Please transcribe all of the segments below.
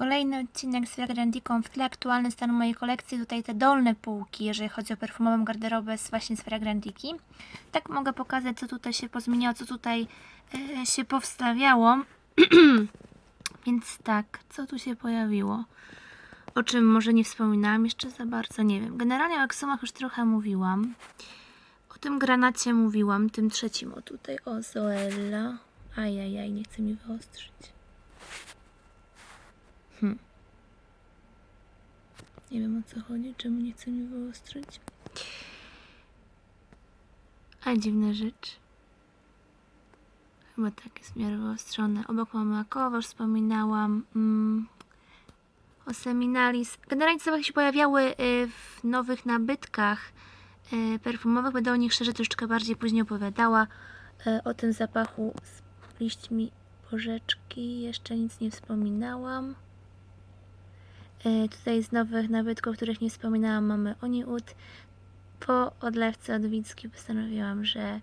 Kolejny odcinek z Fragrantiką w tle aktualny stan mojej kolekcji. Tutaj te dolne półki, jeżeli chodzi o perfumową garderobę z właśnie z Fragrantiki. Tak mogę pokazać, co tutaj się pozmieniało, co tutaj e, się powstawiało. Więc tak, co tu się pojawiło? O czym może nie wspominałam jeszcze za bardzo, nie wiem. Generalnie o aksomach już trochę mówiłam. O tym granacie mówiłam, tym trzecim o tutaj, o Zoella. Ajajaj, nie chce mi wyostrzyć. Hmm. Nie wiem o co chodzi, czemu nie chce mi wyostrzyć. A dziwna rzecz. Chyba tak jest w miarę wyostrzone. Obok mamy Akowo, już wspominałam. Mm. O Seminalis. Generalnie zapachy się pojawiały y, w nowych nabytkach y, perfumowych. Będę o nich szczerze troszeczkę bardziej później opowiadała. Y, O tym zapachu z liśćmi porzeczki jeszcze nic nie wspominałam. E, Tutaj z nowych nabytków, których nie wspominałam, mamy Oniud. Po odlewce od Wicki postanowiłam, że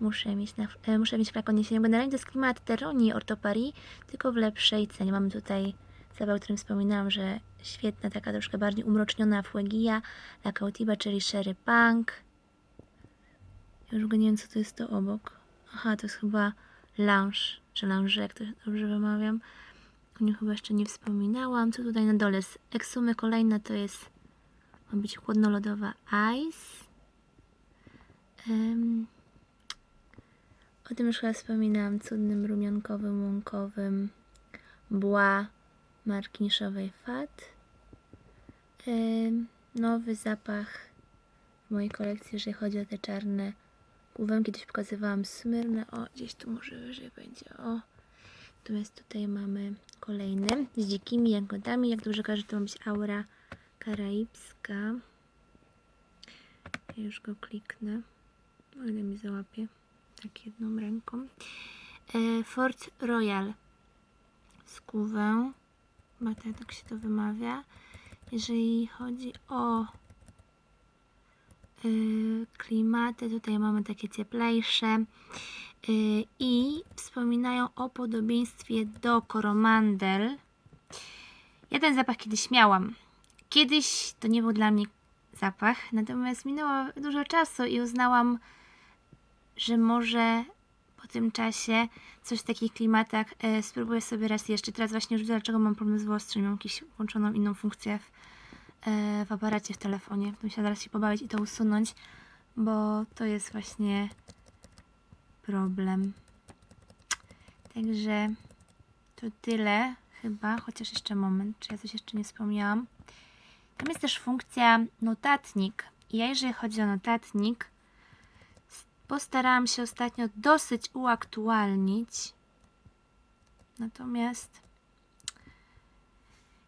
muszę mieć, na, e, muszę mieć flakon jesienią. Generalnie to jest klimat Teroni Ortopari, tylko w lepszej cenie. Mamy tutaj zapach, o którym wspominałam, że świetna, taka troszkę bardziej umroczniona Fuegia, La Cautiba, czyli Sherry Punk. Już go nie wiem, co to jest to obok. Aha, to jest chyba lounge, czy lounge, jak to dobrze wymawiam. O nim chyba jeszcze nie wspominałam. Co tutaj na dole? Z eksumy kolejne to jest ma być chłodnolodowa ice. Em, o tym już chyba wspominałam. Cudnym rumiankowym, łąkowym bła marki niszowej Fat. Em, nowy zapach w mojej kolekcji, jeżeli chodzi o te czarne główki. Kiedyś pokazywałam smyrne. O, gdzieś tu może wyżej będzie. O. Natomiast tutaj mamy kolejny z dzikimi jagodami. Jak dobrze kojarzę, to ma być aura karaibska. Ja już go kliknę. O ile mi załapie. Tak jedną ręką. E, Fort Royal z kuwę. Chyba tak, tak się to wymawia. Jeżeli chodzi o y, klimaty, tutaj mamy takie cieplejsze i wspominają o podobieństwie do koromandel. Ja ten zapach kiedyś miałam. Kiedyś to nie był dla mnie zapach, natomiast minęło dużo czasu i uznałam, że może po tym czasie coś w takich klimatach e, spróbuję sobie raz jeszcze. Teraz właśnie już dlaczego mam problem z wyostrzeniem. Mam jakąś włączoną inną funkcję w, e, w aparacie, w telefonie. Musiałam zaraz się pobawić i to usunąć, bo to jest właśnie problem. Także to tyle chyba, chociaż jeszcze moment, czy ja coś jeszcze nie wspomniałam. Tam jest też funkcja notatnik. I ja, jeżeli chodzi o notatnik, postarałam się ostatnio dosyć uaktualnić. Natomiast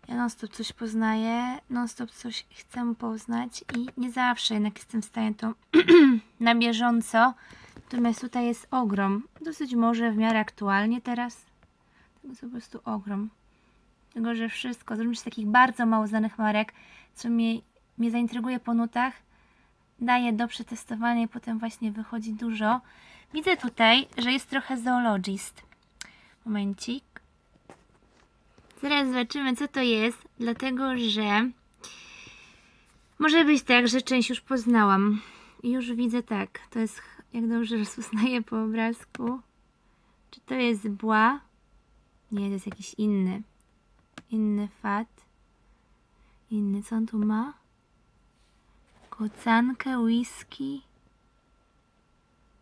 ja non-stop coś poznaję, non-stop coś chcę poznać i nie zawsze jednak jestem w stanie to na bieżąco. Natomiast tutaj jest ogrom. Dosyć może w miarę aktualnie teraz. To jest po prostu ogrom. Tego, że wszystko, z takich bardzo mało znanych marek, co mnie, mnie zaintryguje po nutach, daję do przetestowania i potem właśnie wychodzi dużo. Widzę tutaj, że jest trochę zoologist. Momencik. Zaraz zobaczymy, co to jest, dlatego że może być tak, że część już poznałam. Już widzę tak, to jest, jak dobrze rozpoznaję po obrazku. Czy to jest bła? Nie, to jest jakiś inny. Inny fat. Inny, co on tu ma? Kocankę, whisky,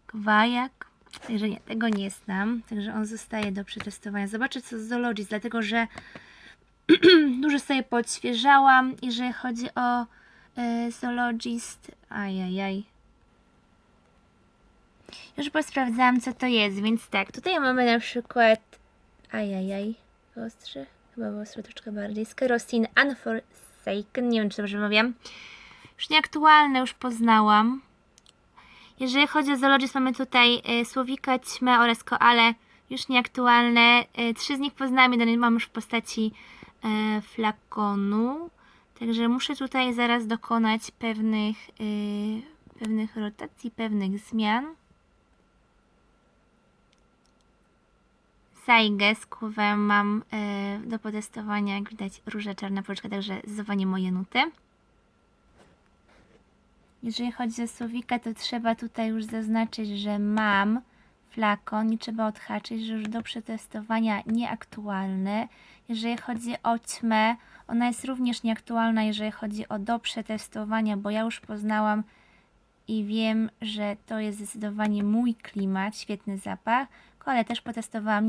kwajak. Także nie, tego nie znam. Także on zostaje do przetestowania. Zobaczę co z Zoologist, dlatego że dużo sobie podświeżałam, jeżeli chodzi o e, Zoologist. Ajajaj. Już posprawdzałam co to jest, więc tak. Tutaj mamy na przykład ajajaj. Wyostrze? Chyba wyostrze troszeczkę bardziej. Skerosin Unforsaken. Nie wiem czy dobrze mówiam. Już nieaktualne, już poznałam. Jeżeli chodzi o zoologist, mamy tutaj e, słowika, ćmę oraz koale, już nieaktualne. E, trzy z nich poznałam, jeden mam już w postaci e, flakonu. Także muszę tutaj zaraz dokonać pewnych, pewnych rotacji, pewnych zmian. Saigę z mam e, do potestowania, jak widać, róża czarna policzka, także zdecydowanie moje nuty. Jeżeli chodzi o słowika, to trzeba tutaj już zaznaczyć, że mam flakon i trzeba odhaczyć, że już do przetestowania nieaktualny. Jeżeli chodzi o ćmę, ona jest również nieaktualna, jeżeli chodzi o do przetestowania, bo ja już poznałam i wiem, że to jest zdecydowanie mój klimat, świetny zapach, ale też potestowałam,